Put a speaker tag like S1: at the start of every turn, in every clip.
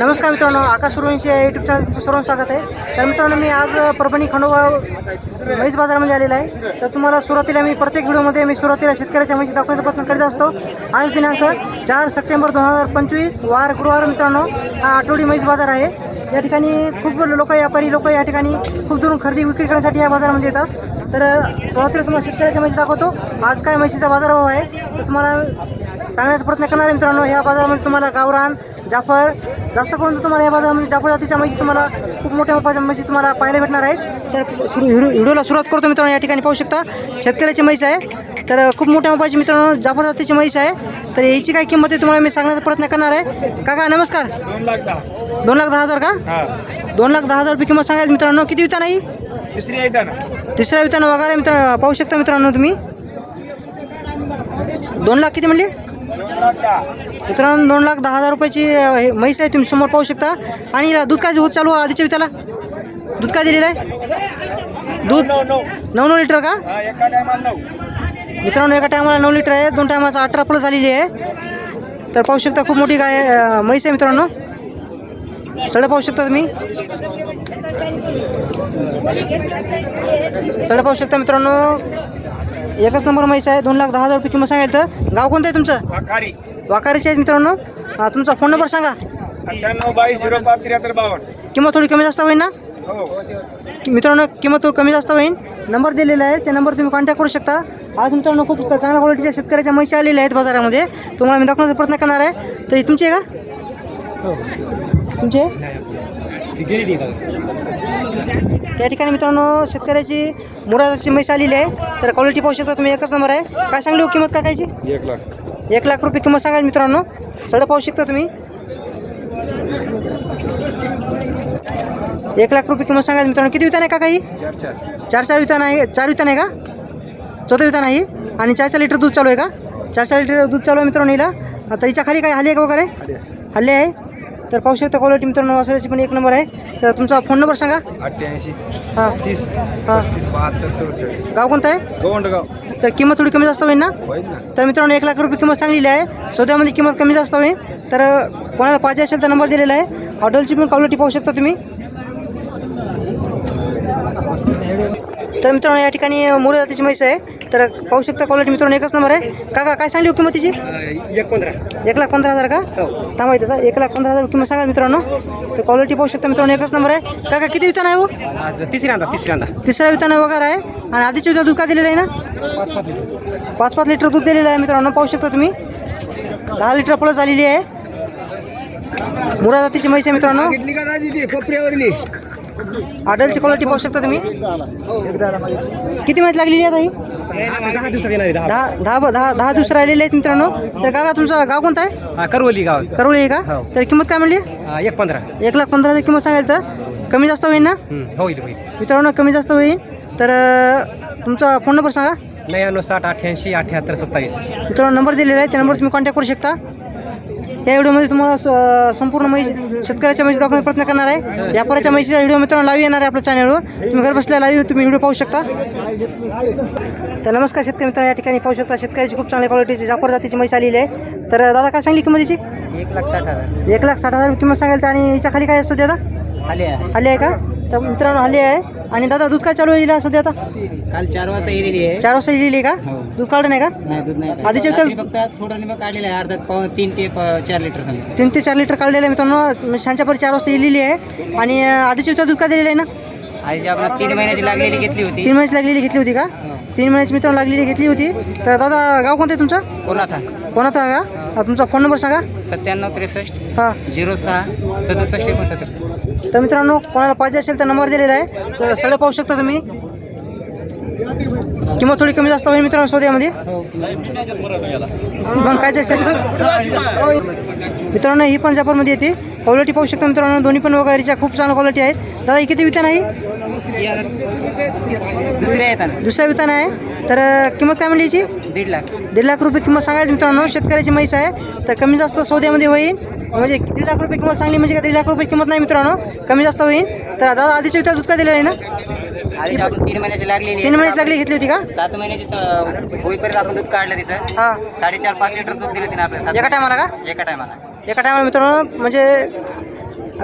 S1: नमस्कार मित्रांनो आकाश सुरवंशी या यूट्यूब चॅनल तुमचं सर्व स्वागत आहे. तर मित्रांनो मी आज परभणी खंडोबा म्हैस बाजारामध्ये आलेला आहे. तर तुम्हाला सुरुवातीला मी प्रत्येक व्हिडिओमध्ये मी सुरुवातीला शेतकऱ्याच्या म्हशी दाखवण्याचा प्रयत्न करीत असतो. आज दिनांक चार सप्टेंबर दोन हजार पंचवीस वार गुरुवार मित्रांनो हा आठवडी म्हैस बाजार आहे. या ठिकाणी खूप लोक व्यापारी लोक या ठिकाणी खूप दुरून खरेदी विक्री करण्यासाठी या बाजारामध्ये येतात. तर सुरुवातीला तुम्हाला शेतकऱ्याच्या म्हशी दाखवतो. आज काय म्हशीचा बाजारभाव आहे? तर तुम्हाला सांगण्याचा प्रयत्न करणार आहे मित्रांनो ह्या बाजारामध्ये तुम्हाला गावरान जाफर जास्त करून तुम्हाला या बाजारामध्ये जाफर जातीच्या म्हशी तुम्हाला खूप मोठ्या मापाच्या म्हशी तुम्हाला पाहायला भेटणार आहेत. तर सुरू व्हिडिओ व्हिडिओला सुरुवात करतो मित्रांनो या ठिकाणी पाहू शकता. शेतकऱ्याची म्हैस आहे. तर खूप मोठ्या मापाची मित्रांनो जाफर जातीची म्हैस आहे. तर याची काय किंमत आहे तुम्हाला मी सांगण्याचा प्रयत्न करणार आहे. काका नमस्कार.
S2: दोन लाख दहा.
S1: दोन लाख दहा हजार का?
S2: हा.
S1: दोन लाख दहा हजार रुपये किंमत सांगायला मित्रांनो किती विता नाही?
S2: तिसरी आहे ना
S1: तिसऱ्या वितानं वगैरे मित्र पाहू शकता मित्रांनो तुम्ही. दोन लाख किती म्हणले? मित्रांनो दोन लाख दहा हजार रुपयाची हे म्हैस आहे तुम्ही समोर पाहू शकता. आणि हिला दूध काय होत चालू आहे आधीच्या वित्याला दूध काय दिलेलं आहे? दूध
S2: नऊ नऊ
S1: लिटर का? मित्रांनो एका टायमाला नऊ लिटर आहे दोन टायमाचा अठरा प्लस झालेली आहे. तर पाहू शकता खूप मोठी गाय अं, म्हैस आहे मित्रांनो. सडं पाहू शकता तुम्ही. सडं पाहू शकता मित्रांनो. एकच नंबर म्हैस आहे दोन लाख दहा हजार रुपये किंमत सांगायला तर. गाव कोणतं आहे तुमचं? वाकारीचे आहेत मित्रांनो. तुमचा फोन नंबर सांगा.
S2: अठ्ठ्याण्णव बावीस झिरो पाच त्र्याहत्तर बावन्न.
S1: किंमत थोडी कमी जास्त होईल ना?
S2: हो.
S1: कि- मित्रांनो किंमत थोडी कमी जास्त होईल नंबर दिलेला आहे त्या नंबर तुम्ही कॉन्टॅक्ट करू शकता. आज मित्रांनो खूप चांगल्या क्वालिटीच्या शेतकऱ्याच्या म्हशी आलेल्या आहेत बाजारामध्ये. तुम्हाला मी दाखवण्याचा प्रयत्न करणार आहे. तर ही तुमची आहे का? तुमची? आहे? त्या ठिकाणी मित्रांनो शेतकऱ्याची मुरादाची म्हैस आलेली आहे. तर क्वालिटी पाहू शकता तुम्ही. एकच नंबर आहे. काय सांगली हो किंमत काय कायची
S2: एक लाख.
S1: एक लाख रुपये किंमत सांगायची मित्रांनो. सडं पाहू शकता तुम्ही. एक लाख रुपये किंमत सांगायची मित्रांनो. किती वितान आहे का काही
S2: चार चार.
S1: वितान आहे. चार वितान आहे का? चौथा वितान आहे आणि चार चार लिटर दूध चालू आहे का? चार चार लिटर दूध चालू आहे मित्रांनो हिला. आता हिच्या खाली काय हल्ली आहे का वगैरे? हल्ले आहे. तर पाहू शकता क्वालिटी मित्रांनो. वासराची पण एक नंबर आहे. तर तुमचा फोन नंबर सांगा.
S2: अठ्ठ्याऐंशी.
S1: हां.
S2: तीस.
S1: हां. गाव कोणतं आहे?
S2: गोवंडगाव.
S1: तर किंमत थोडी कमी जास्त होईल ना? तर मित्रांनो एक लाख रुपये किंमत सांगलेली आहे. सौद्यामध्ये किंमत कमी जास्त होईल. तर कोणाला पाहिजे असेल तर नंबर दिलेला आहे. हॉटेलची पण क्वालिटी पाहू शकता तुम्ही. तर मित्रांनो या ठिकाणी मोरे जातीची म्हैस आहे. तर पाहू शकता क्वालिटी मित्रांनो एकच नंबर आहे. काका काय सांगली किंमत तिची?
S2: एक पंधरा.
S1: एक लाख पंधरा हजार का?
S2: हो.
S1: थांबा त्याचा एक लाख पंधरा हजार किंमत सांगा मित्रांनो. तर क्वालिटी पाहू शकता मित्रांनो एकच नंबर आहे. काका किती वितान आहे हो?
S2: तिसऱ्यांदा तिसऱ्यांदा
S1: तिसरा वितान वगैरे आहे. आणि आधीच्या विता दूध का दिलेलं आहे ना?
S2: पाच पाच लिटर.
S1: दूध दिलेलं आहे मित्रांनो पाहू शकता तुम्ही. दहा लिटर प्लस झालेली आहे. मुरा जातीची म्हैस आहे मित्रांनो.
S2: घेतली का दादी ती? कोपऱ्यावरली.
S1: आडलची क्वालिटी पाहू शकता तुम्ही. किती महिन्यात लागलेली आहे ताई
S2: दहा दिवसात येणार
S1: दहा दहा दहा दहा दिवस राहिलेले आहेत मित्रांनो. तर काका तुमचं गाव कोणतं आहे?
S2: हा करवली गाव.
S1: करोळी आहे का?
S2: हो.
S1: तर किंमत काय म्हणली?
S2: एक पंधरा.
S1: एक लाख पंधरा हजार किंमत सांगाल तर? कमी जास्त होईल ना?
S2: होईल होईल.
S1: मित्रांनो कमी जास्त होईल. तर अं, तुमचा फोन नंबर सांगा.
S2: नव्याण्णव साठ अठ्ठ्याऐंशी अठ्याहत्तर सत्तावीस.
S1: मित्रांनो नंबर दिलेला आहे. त्या नंबर तुम्ही कॉन्टॅक्ट करू शकता. या व्हिडिओमध्ये तुम्हाला स- संपूर्ण म्हैस शेतकऱ्याच्या म्हैस दाखवण्याचा प्रयत्न करणार आहे. व्यापाऱ्याच्या म्हैसीचा व्हिडिओ मित्रांनो लाईव्ह येणार आहे आपल्या चॅनलवर तुम्ही घर बसल्या लाईव्ह तुम्ही व्हिडिओ पाहू शकता. तर नमस्कार शेतकरी मित्रांनो या ठिकाणी पाहू शकता शेतकऱ्याची खूप चांगल्या क्वालिटीची जाफर जातीची म्हैस आलेली आहे. तर दादा काय सांगली किंमत तिची
S2: एक लाख साठ हजार.
S1: एक लाख साठ हजार किंमत सांगाल तर आणि हिच्या खाली काय सध्या आता
S2: आले
S1: आहे का? तर मित्रांनो हल्ली आहे. आणि दादा दूध काय चालू आहे सध्या आता?
S2: काल चार वाजता येलेली आहे.
S1: चार वाजता लिहिली का?
S2: हो.
S1: दूध काढलं नाही का?
S2: नाही दूध नाही.
S1: आधीच्या तर-
S2: फक्त थोडं निमक काढलेलं आहे अर्धा तीन ते चार लिटर समजा.
S1: तीन ते चार लिटर काढलेलं आहे मित्रांनो. शांच्यापरी चार वाजता लिहिलेली आहे. आणि अं, आधीची विता दूध का दिलेलं आहे ना?
S2: आधी आपण तीन महिन्याची लागलेली घेतली होती.
S1: तीन महिन्याची लागलेली घेतली होती का?
S2: हो.
S1: तीन महिन्याची मित्रांनो लागलेली घेतली होती. तर दादा गाव कोणतं आहे तुमचं?
S2: कोणाचा
S1: कोणाचा का हा, तुमचा फोन नंबर सांगा.
S2: सत्त्याण्णव त्रेसष्ट
S1: हां.
S2: झिरो सहा सदुसष्ट एकोणसत्तर.
S1: तर मित्रांनो कोणाला पाहिजे असेल तर नंबर दिलेला आहे. तर सगळं पाहू शकता तुम्ही. किंमत थोडी कमी जास्त होईल मित्रांनो सौद्यामध्ये मग काय जायचं मित्रांनो ही पण जापूरमध्ये येते. क्वालिटी पाहू शकता मित्रांनो दोन्ही पण वगैरेच्या खूप चांगल्या क्वालिटी आहेत. दादा ही किती वितान आहे?
S2: दुसऱ्या येतात
S1: दुसऱ्या वितान आहे. तर किंमत काय म्हणली याची?
S2: दीड लाख.
S1: दीड लाख रुपये किंमत सांगायची मित्रांनो. शेतकऱ्याची म्हैस आहे. तर कमी जास्त सौद्यामध्ये होईल म्हणजे दीड लाख रुपये किंमत सांगली म्हणजे का दीड लाख रुपये किंमत नाही मित्रांनो. कमी जास्त होईल तर दादा आधीच्या विचार दूध का दिलेलं आहे ना?
S2: आधी आपण तीन महिन्याची लागलेली
S1: तीन महिन्याची लागली घेतली होती का?
S2: सात महिन्याची स- होईपर्यंत आपण दूध काढलं तिचं.
S1: हां.
S2: साडेचार पाच लिटर दूध दिलं तिने आपल्याला.
S1: एका टायमाला का?
S2: एका टायमाला.
S1: एका टायमाला मित्रांनो म्हणजे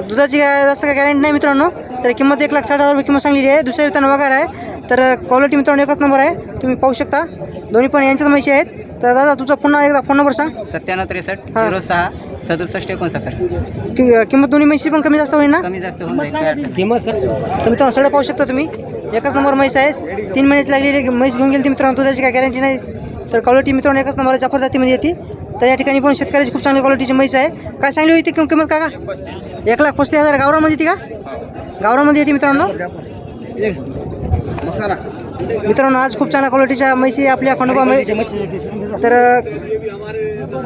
S1: दुधाची काय जास्त काय गॅरंटी नाही मित्रांनो. तर किंमत एक लाख साठ हजार रुपये किंमत सांगलेली आहे. दुसऱ्या वितान वगैरे आहे. तर क्वालिटी मित्रांनो एकच नंबर आहे. तुम्ही पाहू शकता. दोन्ही पण यांच्याच म्हशी आहेत. तर दादा तुझा पुन्हा एकदा फोन नंबर सांग.
S2: सत्त्याण्णव त्रेसष्ट
S1: हा.
S2: झिरो सहा सदुसष्ट एकोणसत्तर.
S1: कि किंमत दोन्ही म्हशी पण कमी जास्त होईल ना?
S2: कमी जास्त होऊन जाईल. किंमत सर
S1: तर मित्रांनो सगळं पाहू शकता तुम्ही. एकच नंबर म्हैस आहे. तीन महिन्यात लागलेली म्हैस घेऊन गेली ती मित्रांनो दुधाची काय गॅरंटी नाही. तर क्वालिटी मित्रांनो एकच नंबर जाफर जातीमध्ये येते. तर या ठिकाणी पण शेतकऱ्याची खूप चांगली क्वालिटीची म्हैस आहे. काय चांगली होती? किंमत किंमत का एक लाख पस्तीस हजार. गावरामध्ये येते का? गावरामध्ये येते मित्रांनो? मित्रांनो आज खूप चांगल्या क्वालिटीच्या म्हशी आपल्या खंडोबा तर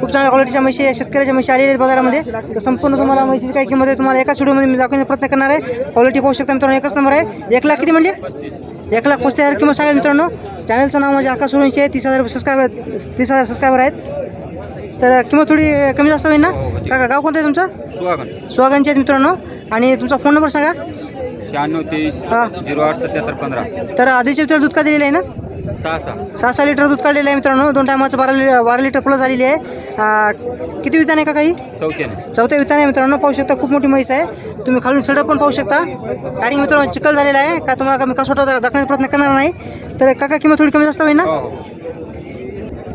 S1: खूप चांगल्या क्वालिटीच्या म्हशी शेतकऱ्याच्या म्हशी आलेल्या आहेत बाजारामध्ये. तर संपूर्ण तुम्हाला म्हशीची काय किंमत आहे तुम्हाला एकाच व्हिडिओमध्ये मी दाखवण्याचा प्रयत्न करणार आहे. क्वालिटी पाहू शकता मित्रांनो एकच नंबर आहे. एक लाख किती म्हणले? एक लाख पस्तीस हजार किंमत सांगा मित्रांनो. चॅनलचं नाव म्हणजे आकाश सुरवंशी आहे. तीस हजार सबस्क्रायबर तीस हजार सबस्क्रायबर आहेत. तर किंमत थोडी कमी जास्त होईल ना? काका गाव कोणतं आहे तुमचं? स्वागंचे आहेत मित्रांनो. आणि तुमचा फोन नंबर सांगा.
S3: शहाण्णव तेवीस
S1: हां.
S3: झिरो आठ सत्याहत्तर पंधरा.
S1: तर आधीच्या वेळेला दूध का दिलेलं आहे ना?
S3: सहा सहा.
S1: सहा सहा लिटर दूध काढलेलं आहे मित्रांनो. दोन टायमाचं बारा लि बारा लिटर प्लस आलेली आहे. किती विधान आहे का काही
S3: चौथ्याने.
S1: चौथ्या विधान आहे मित्रांनो. पाहू शकता खूप मोठी म्हैस आहे. तुम्ही खालून सडक पण पाहू शकता. कारण की मित्रांनो चिकल झालेला आहे. का तुम्हाला कमी कसोटा दाखवण्याचा प्रयत्न करणार नाही. तर काका किंमत थोडी कमी जास्त होईल ना?
S3: हो हो.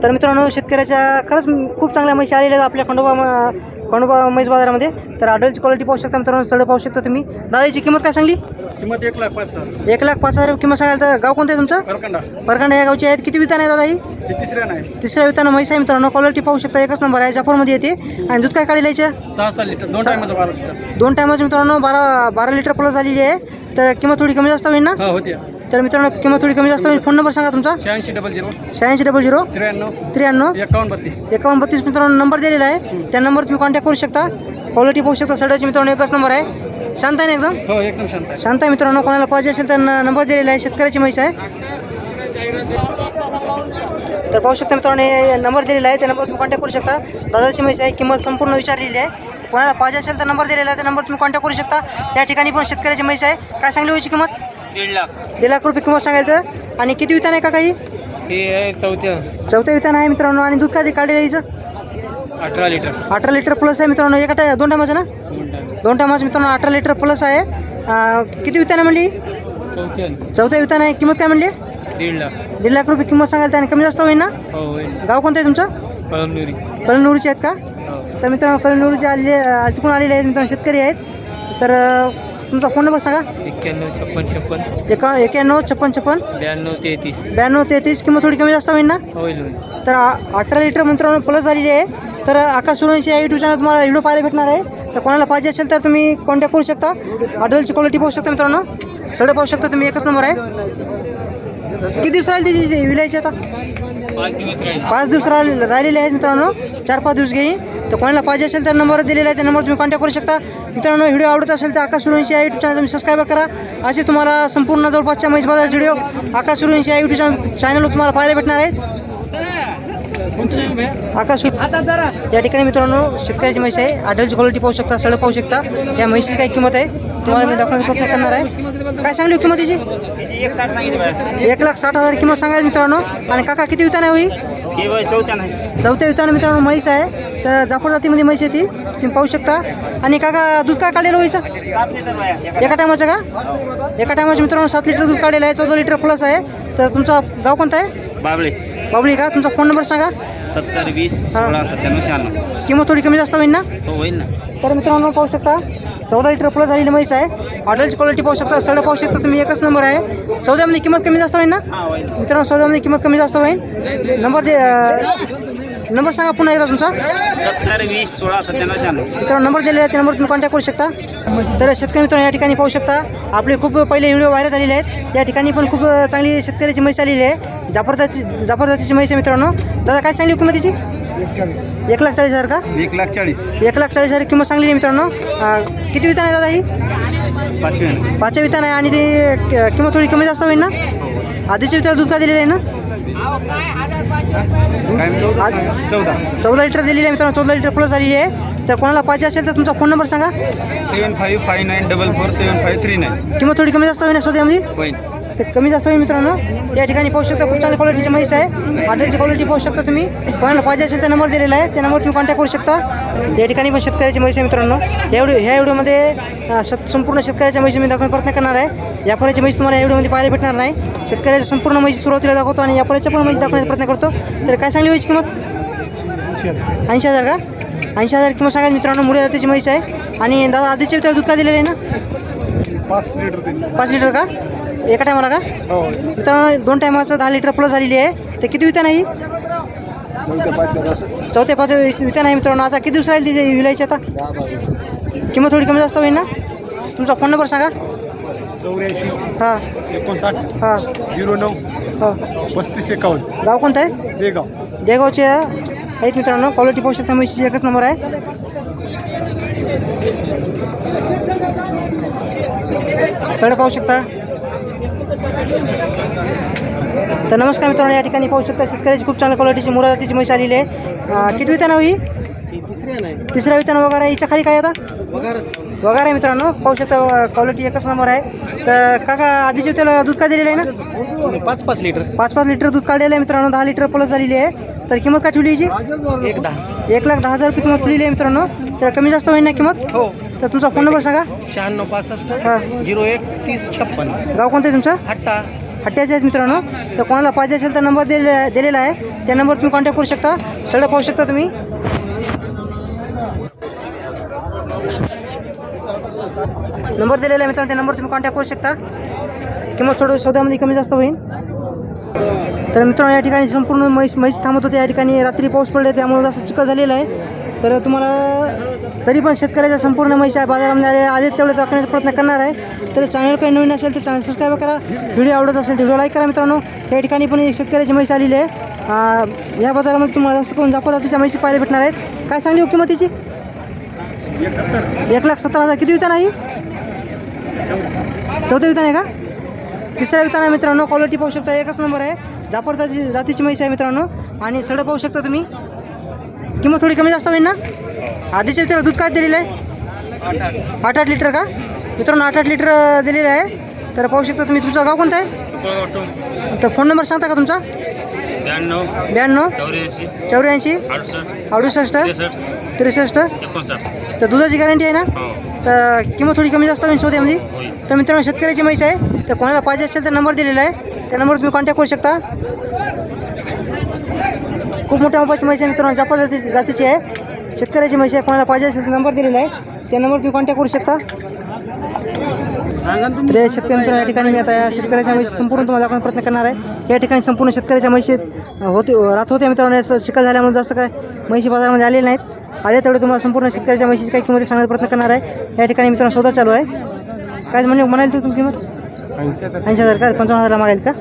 S1: तर मित्रांनो शेतकऱ्याच्या खरंच खूप चांगल्या म्हशी आलेल्या आहेत. आपल्या खंडोबा म- खंडोबा म्हैस बाजारामध्ये. तर आडलची क्वालिटी पाहू शकता मित्रांनो सडक पाहू शकता तुम्ही. दादाची किंमत काय सांगली?
S3: किंमत एक लाख पाच हजार.
S1: एक लाख पाच हजार किंमत सांगाल तर गाव कोणतं आहे तुमचं?
S3: परकंडा
S1: परकांडा या गावचे आहेत. किती विधान आहे दादा ही
S3: तिसऱ्या नाही.
S1: तिसऱ्या विताना म्हैस आहे मित्रांनो. क्वालिटी पाहू शकता एकच नंबर आहे. जाफरमध्ये येते. आणि दूध काय काढलेलं याच्या
S3: सहा सहा लिटर. दोन टायमाचं बारा लिटर.
S1: दोन टायमाची मित्रांनो बारा बारा लिटर प्लस झालेली आहे. तर किंमत थोडी कमी जास्त होईल ना?
S3: होती.
S1: तर मित्रांनो किंमत थोडी कमी जास्त होईल. फोन नंबर सांगा तुमचा.
S3: शहाऐंशी डबल झिरो.
S1: शहाऐंशी डबल झिरो.
S3: त्र्याण्णव.
S1: त्र्याण्णव.
S3: एकावन्न बत्तीस.
S1: एकावन्न बत्तीस मित्रांनो नंबर दिलेला आहे. त्या नंबर तुम्ही कॉन्टॅक्ट करू शकता. क्वालिटी पाहू शकता. सडाची मित्रांनो एकच नंबर आहे. शांत आहे ना एकदम?
S3: हो एकदम शांत आहे.
S1: शांत आहे मित्रांनो. कोणाला पाहिजे असेल तर नंबर दिलेला आहे. शेतकऱ्याची म्हैस आहे. तर पाहू शकता मित्रांनो हे नंबर दिलेला आहे. त्या नंबर तुम्ही कॉन्टॅक्ट करू शकता. दादाची म्हैस आहे. किंमत संपूर्ण विचारलेली आहे. कोणाला पाहिजे असेल तर नंबर दिलेला आहे. त्या नंबर तुम्ही कॉन्टॅक्ट करू शकता. त्या ठिकाणी पण शेतकऱ्याची म्हैस आहे. काय सांगली व्हायची किंमत?
S3: दीड लाख.
S1: दीड लाख रुपये किंमत सांगायचं. आणि किती वितान आहे का काही?
S3: चौथ्या.
S1: चौथ्या वितान आहे मित्रांनो. आणि दूध काय काढलेलं आहे हिचं?
S3: अठरा लिटर.
S1: अठरा लिटर प्लस आहे मित्रांनो. एका टा दोन टायमाचं ना?
S3: दोन
S1: टायमाचं. मित्रांनो अठरा लिटर प्लस आहे. अं, किती वितान आहे म्हणली?
S3: चौथ्याने
S1: चौथ्या वितान आहे किंमत काय म्हणली?
S3: दीड लाख.
S1: दीड लाख रुपये किंमत सांगायला आणि कमी जास्त होईल ना?
S3: हो होईल.
S1: गाव कोणतं आहे तुमचं?
S3: कळमनुरी.
S1: कळनूरचे आहेत का?
S3: हो.
S1: तर मित्रांनो कळनूरचे आलेले अं, तिकडून आलेले आहेत मित्रांनो शेतकरी आहेत. तर अं, तुमचा फोन नंबर सांगा.
S3: एक्क्याण्णव छप्पन छप्पन.
S1: एका एक्याण्णव छप्पन छप्पन.
S3: ब्याण्णव तेहतीस.
S1: ब्याण्णव तेहतीस किंमत थोडी कमी जास्त होईल ना?
S3: होईल होईल
S1: तर आ- अठरा लिटर मित्रांनो प्लस झालेली आहे. तर आकाश सुरवंशी या युट्यूब चॅनल तुम्हाला व्हिडिओ पाहायला भेटणार आहे. तर कोणाला पाहिजे असेल तर तुम्ही कॉन्टॅक्ट करू शकता. ऑर्डरची क्वालिटी पाहू शकता मित्रांनो. सगळं पाहू शकता तुम्ही एकच नंबर आहे. किती दिवस राहील त्याची विलायची आता?
S3: पाच दिवस राहील.
S1: पाच दिवस राहिले राहिलेले आहेत मित्रांनो. चार पाच दिवस घेईन. तर कोणाला पाहिजे असेल तर नंबर दिलेला आहे त्या नंबर तुम्ही कॉन्टॅक्ट करू शकता. मित्रांनो व्हिडिओ आवडत असेल तर आकाश सुरवंशी या युट्यूब चॅनल तुम्ही सबस्क्राईब करा. असे तुम्हाला संपूर्ण जवळपासच्या म्हैस बाजारचे व्हिडिओ आकाश सुरवंशी या युट्यूब चॅनल चॅनलवर तुम्हाला पाहायला भेटणार आहेत. आकाश या ठिकाणी मित्रांनो शेतकऱ्याची म्हैस आहे. आडलची क्वालिटी पाहू शकता सडक पाहू शकता. या म्हैसीची काय किंमत आहे. तुम्हाला मी दाखवण्याचा प्रयत्न करणार आहे. काय सांगली किंमत त्याची एक लाख साठ हजार किंमत सांगायची मित्रांनो. आणि काका किती वितान आहे होई
S3: चौथ्या
S1: वितान मित्रांनो म्हैस आहे. तर जाफर जातीमध्ये म्हैस आहे ती. तुम्ही पाहू शकता. आणि काका दूध काय काढलेलं व्हायचं एका टायमाचं का? एका टायमाचं मित्रांनो सात लिटर दूध काढलेलं आहे. चौदा लिटर प्लस आहे. तर तुमचा गाव कोणता आहे?
S3: बाबळे.
S1: बाबली का? तुमचा फोन नंबर सांगा.
S3: सत्तर वीस. सोळा सत्त्याण्णव शहाण्णव.
S1: किंमत थोडी कमी जास्त होईल ना?
S3: हो होईल ना.
S1: तर मित्रांनो पाहू शकता चौदा लिटर प्लस झालेली म्हैस आहे. ऑर्डरची क्वालिटी पाहू शकता. सडक पाहू शकता तुम्ही. एकच नंबर आहे. चौदामध्ये किंमत कमी जास्त होईल ना? मित्रांनो चौदामध्ये किंमत कमी जास्त होईल. नंबर दे नंबर सांगा पुन्हा एकदा तुमचा.
S3: सत्तर वीस सोळा सत्त्याण्णव शहाण्णव.
S1: मित्रांनो नंबर दिलेला आहे त्या नंबर तुम्ही कॉन्टॅक्ट करू शकता. तर शेतकरी मित्रांनो या ठिकाणी पाहू शकता आपले खूप पहिले व्हिडिओ व्हायरल झालेले आहेत. या ठिकाणी पण खूप चांगली शेतकऱ्याची म्हैस आलेली आहे. जाफर जाती जाफर जातीची म्हैस आहे मित्रांनो. दादा काय चांगली किंमत तिची एक लाख चाळीस हजार का?
S3: एक लाख चाळीस.
S1: एक लाख चाळीस हजार किंमत चांगली आहे मित्रांनो. अं, किती वितान आहे दादा ही?
S3: पाचशे
S1: पाचव्या वितान आहे आणि ती किंमत थोडी कमी जास्त होईल ना? आधीच्या वितान दूध का दिलेलं आहे ना?
S3: चौदा चौदा.
S1: लिटर दिलेली आहे मित्रांनो. चौदा लिटर प्लस झालेली आहे. तर कोणाला पाहिजे असेल तर तुमचा फोन नंबर सांगा.
S3: Seven five five nine double four seven five three nine.
S1: किंमत थोडी कमी जास्त होईल ना स्वतःमध्ये
S3: होईल.
S1: ते कमी जास्त होईल मित्रांनो. या ठिकाणी पाहू शकता खूप चांगल्या क्वालिटीची म्हैस आहे. ऑर्डरची क्वालिटी पाहू शकता तुम्ही. कोणाला पाहिजे असेल तर नंबर दिलेला आहे. त्या नंबर तुम्ही कॉन्टॅक्ट करू शकता. या ठिकाणी पण शेतकऱ्याची म्हैस आहे मित्रांनो. या व्हिडिओ ह्या व्हिडिओमध्ये शत- संपूर्ण शेतकऱ्याच्या म्हैशी मी दाखवण्याचा प्रयत्न करणार आहे. यापर्यंतची म्हैस तुम्हाला या व्हिडिओमध्ये पाहायला भेटणार नाही. शेतकऱ्याच्या संपूर्ण म्हैशी सुरुवातीला दाखवतो आणि यापर्यंतच्या पण म्हैशी दाखवण्याचा प्रयत्न करतो. तर काय सांगली म्हैस किंमत? ऐंशी हजार का? ऐंशी हजार किंमत सांगायचं मित्रांनो. मुळे जातीची म्हैस आहे. आणि दादा आधीच्या त्याला दूध का दिलेलं आहे ना?
S3: पाच लिटर
S1: पाच लिटर का? एका टायमाला का?
S3: हो.
S1: मित्रांनो दोन टायमाचं दहा लिटर प्लस झालेली आहे. ते किती विता नाही? चौथ्या पाच विता नाही मित्रांनो. आता किती दिवस राहील तिथे विलायची आता? किंमत थोडी कमी जास्त होईल ना? तुमचा फोन नंबर सांगा.
S3: चौऱ्याऐंशी.
S1: हां.
S3: एकोणसाठ.
S1: हां.
S3: झिरो नऊ.
S1: हो.
S3: पस्तीस एकावन्न.
S1: गाव कोणतं आहे?
S3: देगाव.
S1: देगावचे आहेत मित्रांनो. क्वालिटी पाहू शकता म्हशीची एकच नंबर आहे. सड पाहू शकता. तर नमस्कार मित्रांनो या ठिकाणी पाहू शकता शेतकऱ्याची खूप चांगल्या क्वालिटीची मुरा जातीची म्हैस आलेली आहे. किती वितान ही? तिसऱ्या वितान वगैरे हिच्या खाली काय आता? वगैरे आहे मित्रांनो. पाहू शकता क्वालिटी एकच नंबर आहे. तर काका आधीच्या त्याला दूध का दिलेलं आहे ना?
S3: पाच पाच लिटर.
S1: पाच पाच लिटर दूध काढलेलं आहे मित्रांनो. दहा लिटर प्लस झालेली आहे. तर किंमत काय ठेवली याची
S3: एक
S1: लाख दहा हजार रुपये किंमत ठेवलेली आहे मित्रांनो. तर कमी जास्त होईल ना किंमत?
S3: हो.
S1: तर तुमचा फोन नंबर सांगा.
S3: शहाण्णव पासष्ट
S1: हां.
S3: झिरो एक तीस छप्पन.
S1: गाव कोणतं आहे तुमचं?
S3: हट्टा.
S1: हट्ट्याचे आहेत मित्रांनो. तर कोणाला पाहिजे असेल तर नंबर दिलेला दिलेला आहे. त्या नंबर तुम्ही कॉन्टॅक्ट करू शकता. सडक पाहू शकता तुम्ही. नंबर दिलेला आहे मित्रांनो त्या नंबर तुम्ही कॉन्टॅक्ट करू शकता. किंमत थोडं सौद्यामध्ये कमी जास्त होईल. तर मित्रांनो या ठिकाणी संपूर्ण म्हैस म्हैस थांबत होते. या ठिकाणी रात्री पाऊस पडले त्यामुळे जास्त चिखल झालेला आहे. तर तुम्हाला तरी पण शेतकऱ्याच्या संपूर्ण माहिती आहे बाजारामध्ये आले आले तेवढे दाखवण्याचा प्रयत्न करणार आहे. तर चॅनल काही नवीन असेल तर चॅनल सबस्क्राईब करा. व्हिडिओ आवडत असेल तर व्हिडिओ लाईक करा मित्रांनो. या ठिकाणी पण एक शेतकऱ्याची म्हैस आलेली आहे. या बाजारामध्ये तुम्हाला जास्त करून जाफर जातीच्या माहिती पाहायला भेटणार आहेत. काय सांगली हो किंमतीची
S3: एक
S1: लाख सत्तर हजार. किती वितान आहे चौथं वितान आहे का? तिसऱ्या वितान आहे मित्रांनो. क्वालिटी पाहू शकता. एकच नंबर आहे. जाफर जाती जातीची माहिती आहे मित्रांनो. आणि सडं पाहू शकता तुम्ही. किंमत थोडी कमी जास्त होईल ना? आधीच्या त्याला दूध काय दिलेलं? आहे आठ आठ लिटर का? मित्रांनो आठ आठ लिटर दिलेलं आहे. तर पाहू शकता तुम्ही तुमचं गाव कोणतं आहे? तर फोन नंबर सांगता का तुमचा?
S3: ब्याण्णव.
S1: ब्याण्णव
S3: चौऱ्याऐंशी. अडुसष्ट. त्रेसष्ट.
S1: तर दुधाची गॅरंटी आहे ना?
S3: हो.
S1: तर किंमत थोडी कमी जास्त होईल शोध्यामध्ये तर मित्रांनो शेतकऱ्याची म्हैस आहे. तर कोणाला पाहिजे असेल तर नंबर दिलेला आहे. त्या नंबर तुम्ही कॉन्टॅक्ट करू शकता. खूप मोठ्या मोबाईलची म्हशी आहे मित्रांनो. जापा जातीची जातीची आहे. शेतकऱ्याची म्हशी आहे. कोणाला पाहिजे असेल नंबर दिलेला आहे. त्या नंबर तुम्ही कॉन्टॅक्ट करू शकता. तर या शेतकरी मित्रांनो या ठिकाणी मी आता या शेतकऱ्याच्या म्हशी संपूर्ण तुम्हाला दाखवण्याचा प्रयत्न करणार आहे. या ठिकाणी संपूर्ण शेतकऱ्याच्या म्हशी होते राहत होत्या मित्रांनो. असं चिखल झाल्यामुळे जसं काय म्हशी बाजारामध्ये आलेले नाहीत. आले तेवढे तुम्हाला संपूर्ण शेतकऱ्याच्या म्हशीची काही किंमत सांगण्याचा प्रयत्न करणार आहे. या ठिकाणी मित्रांनो स्वतः चालू आहे. काय म्हणजे म्हणाल तू तुमची किंमत? ऐंशी हजार का? पंचावन्न हजारला मागायला का?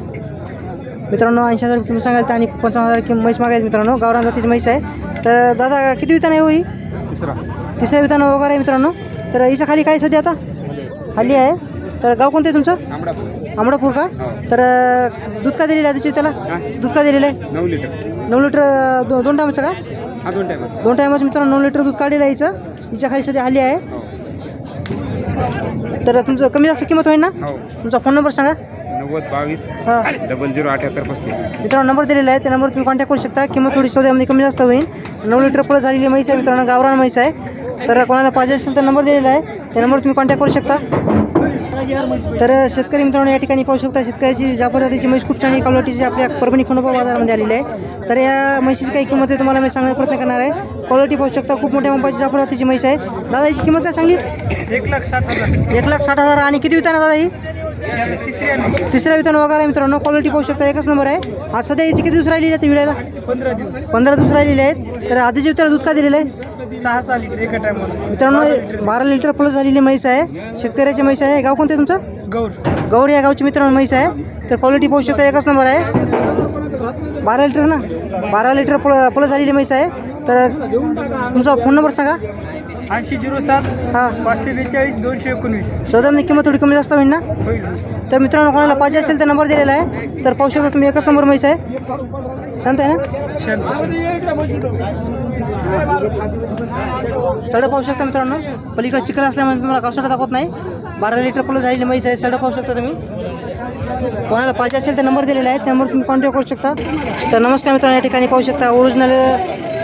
S1: मित्रांनो ऐंशी हजार किंमत सांगायला आणि पंचावन्न हजार किंमत म्हैस मागायला मित्रांनो. गावरान जातीची म्हैस आहे. तर दादा किती वितान आहे हो ही?
S3: तिसरा.
S1: तिसऱ्या वितान वगैरे आहे मित्रांनो. तर हिच्या खाली काय सध्या आता? खाली आहे. तर गाव कोणतं आहे तुमचं?
S3: आंबडा
S1: आंबडापूर का? तर अं, दूध का दिलेलं आहे त्याची त्याला दूध का दिलेलं आहे?
S3: नऊ लिटर.
S1: नऊ लिटर दो दोन टायमाचं का?
S3: हा दोन टाइम
S1: दोन टायमाचं मित्रांनो नऊ लिटर दूध काढलेलं आहे हिचं. हिच्या खाली सध्या आली आहे.
S3: हो.
S1: तर तुमचं कमी जास्त किंमत होईल ना?
S3: हो.
S1: तुमचा फोन नंबर सांगा.
S3: नव्वद बावीस
S1: हां.
S3: डबल झिरो अठ्याहत्तर पस्तीस.
S1: मित्रांनो नंबर दिलेला आहे. त्या नंबर तुम्ही कॉन्टॅक्ट करू शकता. किंमत थोडी शोधामध्ये कमी जास्त होईल. नऊ लिटर प्लस झालेली म्हैस आहे मित्रांनो गावरान म्हैस आहे. तर कोणाला पाहिजे असेल तर नंबर दिलेला आहे. त्या नंबर तुम्ही कॉन्टॅक्ट करू शकता. तर शेतकरी मित्रांनो या ठिकाणी पाहू शकता शेतकऱ्याची जाफर जातीची म्हैस खूप छान क्वालिटीची आपल्या परभणी खंडोबा बाजारामध्ये आलेली आहे. तर या म्हैशीची काही किंमत आहे तुम्हाला मी सांगण्याचा प्रयत्न करणार आहे. क्वालिटी पाहू शकता खूप मोठ्या मोबाईलची जाफर जातीची म्हैस आहे. दादा याची किंमत काय सांगली?
S3: एक लाख साठ हजार.
S1: एक लाख साठ हजार. आणि किती विताना दादा ही?
S3: तिसऱ्या
S1: वितान वगैरे मित्रांनो. क्वालिटी पाहू शकता एकच नंबर आहे. आज सध्या याची किती दिवस राहिलेली आहे ती विळायला
S3: पंधरा दिवस
S1: राहिलेले आहेत. तर आधीच्या विताला दूध का दिलेलं आहे?
S3: सहा सहा लिटर एका टायमाला
S1: मित्रांनो बारा लिटर. प्लस झालेली म्हैस आहे. शेतकऱ्याची म्हैस आहे. गाव कोणतं आहे तुमचं?
S3: गौर.
S1: गौरी या गावची मित्रांनो म्हैस आहे. तर क्वालिटी पाहू शकता एकच नंबर आहे. बारा लिटर ना? बारा लिटर प्ल प्लस झालेली म्हैस आहे. तर तुमचा फोन नंबर सांगा.
S3: ऐंशी झिरो सात
S1: हां.
S3: पाचशे बेचाळीस दोनशे एकोणवीस.
S1: सौदामनी किंमत थोडी कमी जास्त होईल ना?
S3: होईल
S1: तर मित्रांनो कोणाला पाहिजे असेल तर नंबर दिलेला आहे. तर पाहू शकता तुम्ही एकच नंबर म्हैस आहे. शांत आहे ना? सडं पाहू शकता मित्रांनो. पलीकडे चिकन असल्यामुळे तुम्हाला कवसाटा दाखवत नाही. बारा लिटर प्लस झालेली म्हैस आहे. सडं पाहू शकता तुम्ही. कोणाला पाहिजे असेल तर नंबर दिलेला आहे. त्यामुळे तुम्ही कॉन्टॅक्ट करू शकता. तर नमस्कार मित्रांनो या ठिकाणी पाहू शकता. ओरिजिनल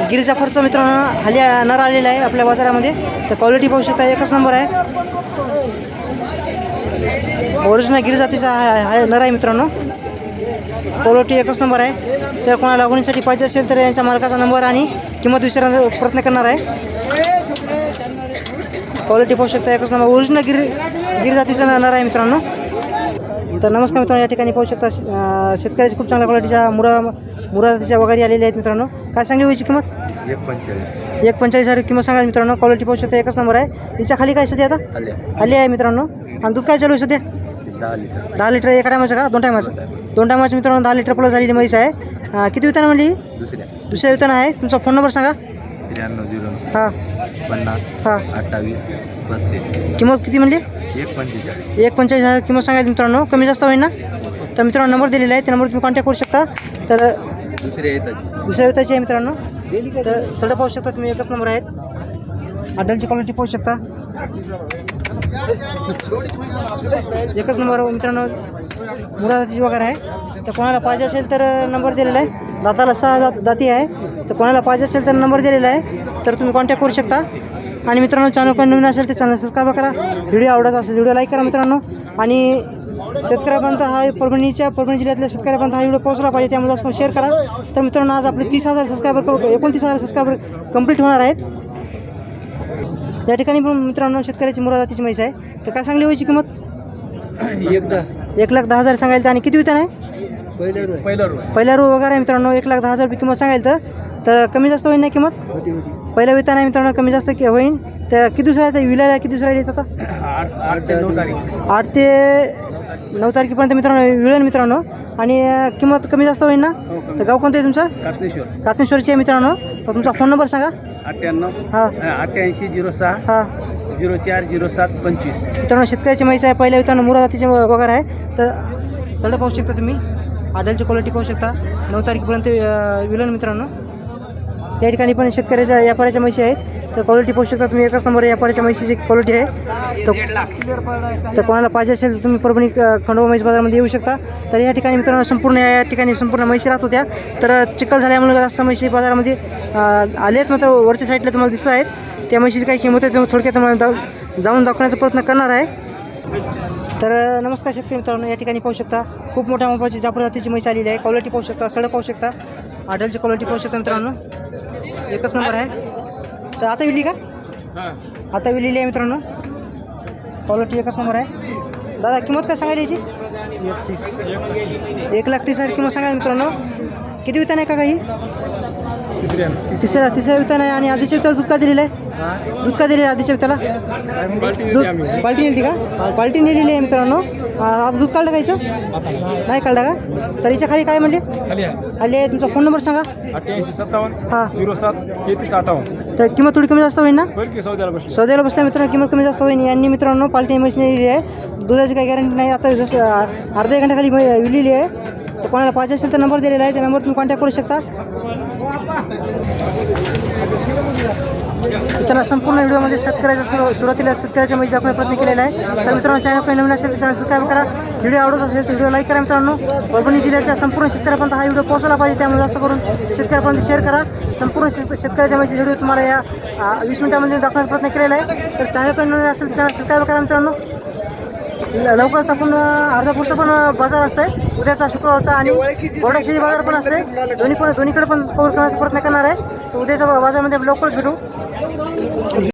S1: गिरिजाफरचा मित्रांनो हल्ली नर आलेला आहे आपल्या बाजारामध्ये. तर क्वालिटी पाहू शकता एकच नंबर आहे. ओरिजिनल गिरिजातीचा हा- नर आहे मित्रांनो. क्वालिटी एकच नंबर आहे. तर कोणाला लागवणीसाठी पाहिजे असेल तर यांच्या मालकाचा नंबर आणि किंमत विचारण्याचा प्रयत्न करणार आहे. क्वालिटी पाहू शकता एकच नंबर ओरिजिनल गिरी गिरी जातीचा नर आहे मित्रांनो. तर नमस्कार मित्रांनो या ठिकाणी पाहू शकता शेतकऱ्याची खूप चांगल्या क्वालिटीच्या मुरा मुरा जातीच्या वगैरे आलेल्या आहेत मित्रांनो. काय सांगली व्हायची किंमत?
S4: एक पंचेचाळीस.
S1: एक पंचेचाळीस हजार किंमत सांगा मित्रांनो. क्वालिटी पाहू शकता एकच नंबर आहे. हिच्या खाली काय सध्या आता? आली. आहे मित्रांनो. आणि दूध काय चालू आहे सध्या?
S4: दहा लिटर.
S1: दहा लिटर एका टायमाचं का? दोन टायमाचं दोन टायमाचं मित्रांनो दहा लिटर प्लस झालेली म्हैस आहे. किती विताना म्हणली
S4: दुसऱ्या.
S1: दुसऱ्या विताना आहे. तुमचा फोन नंबर सांगा.
S4: त्र्याण्णव झिरो
S1: हां.
S4: पन्नास.
S1: हां.
S4: अठ्ठावीस. पस्तीस.
S1: किंमत किती म्हणली?
S4: एक पंचेचाळीस.
S1: एक पंचेचाळीस हजार किंमत सांगायची मित्रांनो. कमी जास्त होईल ना? तर मित्रांनो नंबर दिलेला आहे. त्या नंबर तुम्ही कॉन्टॅक्ट करू शकता. तर
S4: दुसऱ्या येतात
S1: दुसऱ्या विताची आहे मित्रांनो. तर सडं पाहू शकता तुम्ही एकच नंबर आहेत. अडलची क्वालिटी पाहू शकता. एकच नंबर मित्रांनो मुरादाची वगैरे आहे. तर कोणाला पाहिजे असेल तर नंबर दिलेला आहे. दाताला सहा दात दाती आहे. तर कोणाला पाहिजे असेल तर नंबर दिलेला आहे. तर तुम्ही कॉन्टॅक्ट करू शकता. आणि मित्रांनो चॅनल पण नवीन असेल तर चॅनल सबस्क्राईब करा. व्हिडिओ आवडत असेल व्हिडिओ लाईक करा मित्रांनो. आणि शेतकऱ्यापर्यंत हा परभणीच्या परभणी जिल्ह्यातल्या शेतकऱ्यापर्यंत हा व्हिडिओ पोहोचला पाहिजे त्यामुळे जास्त शेअर करा. तर मित्रांनो आज आपले तीस हजार सबस्क्रायबर एकोणतीस हजार सबस्क्रायबर कंप्लीट होणार आहेत. या ठिकाणी पण मित्रांनो शेतकऱ्याची मुरादातीची म्हैस आहे. तर काय सांगली व्हायची किंमत?
S3: एकदा.
S1: एक लाख दहा हजार सांगायला तर आणि किती वितान आहे
S3: पहिलं पहिलं
S1: पहिला रो वगैरे आहे मित्रांनो एक लाख दहा हजार रुपये किंमत सांगायला तर. तर कमी जास्त होईल ना किंमत? पहिल्या वितान आहे मित्रांनो कमी जास्त के- होईल तर किती आहे विलायला किती दुसऱ्या येत आता?
S3: आठ ते नऊ
S1: तारखेपर्यंत मित्रांनो मिळेल मित्रांनो. आणि किंमत कमी जास्त होईल ना?
S3: हो
S1: तर गाव कोणतं आहे तुमचं?
S3: कात्नेश्वर.
S1: कातनेश्वरची आहे मित्रांनो. तर तुमचा फोन नंबर सांगा.
S3: अठ्ठ्याण्णव
S1: हां.
S3: अठ्ठ्याऐंशी झिरो सहा
S1: हां.
S3: झिरो चार झिरो सात पंचवीस.
S1: मित्रांनो शेतकऱ्याची म्हैस आहे पहिल्या वितानं मुरा जातीचे वगैरे आहे. तर सगळं पाहू शकता तुम्ही. आडलची क्वालिटी पाहू शकता. नऊ तारखेपर्यंत विलन मित्रांनो. या ठिकाणी पण शेतकऱ्याच्या व्यापाऱ्याच्या म्हशी आहेत. तर क्वालिटी पाहू शकता तुम्ही. एकच नंबर व्यापाऱ्याच्या म्हशीची क्वालिटी आहे. तर तर कोणाला पाहिजे असेल तर तुम्ही परभणी खंडोबा म्हैस बाजारामध्ये येऊ शकता. तर या ठिकाणी मित्रांनो संपूर्ण या ठिकाणी संपूर्ण म्हशी राहत होत्या. तर चिखल झाल्यामुळे जास्त म्हशी बाजारामध्ये अं, आलेत. मात्र वरच्या साईडला तुम्हाला दिसत आहेत. त्या म्हशीची काही किंमत आहे तुम्ही थोडक्यात तुम्हाला जाऊन दाखवण्याचा प्रयत्न करणार आहे. तर नमस्कार शेतकरी मित्रांनो. या ठिकाणी पाहू शकता खूप मोठ्या मापाची जाफर जातीची म्हैस आलेली आहे. क्वालिटी पाहू शकता सडक पाहू शकता. आडलची क्वालिटी पाहू शकता मित्रांनो. एकच नंबर आहे. तर आता विली का? आता विलेली आहे मित्रांनो. क्वालिटी एकच नंबर आहे. दादा किंमत काय सांगायला याची एक लाख तीस हजार किंमत सांगा मित्रांनो. किती वितान आहे का काही?
S3: तिसऱ्या.
S1: तिसऱ्या तिसऱ्या वितान आहे आणि आधीच्या विताला दूध का दिलेलं आहे? दूध का दिलेलं आहे आधीच्या विताला दूध पाल्टी नेली का? पाल्टी नेलेली आहे मित्रांनो. आता दूध काढलं कायचं नाही. काढलं का? तर याच्या खाली काय म्हणले? आले आहे. तुमचा फोन नंबर सांगा.
S3: अठ्ठ्याऐंशी सत्तावन्न
S1: हां.
S3: झिरो सात तेहतीस अठ्ठावन्न.
S1: तर किंमत थोडी कमी जास्त होईल ना?
S3: सौद्याला बसली?
S1: सौद्याला बसल्या मित्रांनो किंमत कमी जास्त होईल. यांनी मित्रांनो पाल्टी म्हैस नेलेली आहे. दुधाची काही गॅरंटी नाही. आता अर्ध्या एक घंट्याखाली विलेली आहे. तर कोणाला पाहिजे असेल तर नंबर दिलेला आहे. त्या नंबर तुम्ही कॉन्टॅक्ट करू शकता. मित्रांनो संपूर्ण व्हिडिओमध्ये शेतकऱ्याच्या सुरू सुरुवातीला शेतकऱ्याच्या मध्ये दाखवण्याचा प्रयत्न केलेला आहे. तर मित्रांनो चॅनल काही नवीन असेल तर चॅनल सबस्क्राईब करा. व्हिडिओ आवडत असेल तर व्हिडिओ लाईक करा मित्रांनो. परभणी जिल्ह्याच्या संपूर्ण शेतकऱ्यापर्यंत हा व्हिडिओ पोहोचला पाहिजे. त्यामुळे जास्त करून शेतकऱ्यापर्यंत शेअर करा. संपूर्ण शेत शेतकऱ्याच्या माहिती व्हिडिओ तुम्हाला या वीस मिनिटामध्ये दाखवण्याचा प्रयत्न केलेला आहे. तर चॅनल काही नवीन असेल तर चॅनल सबस्क्राईब करा मित्रांनो. लवकरच आपण अं, अर्धा पुढचा पण बाजार असते उद्याचा शुक्रवारचा आणि बोर्डाशेरी बाजार पण असते. दोन्ही पण दोन्हीकडे पण कव्हर करण्याचा प्रयत्न करणार आहे. तर उद्याच्या बाजारामध्ये लवकरच भेटू.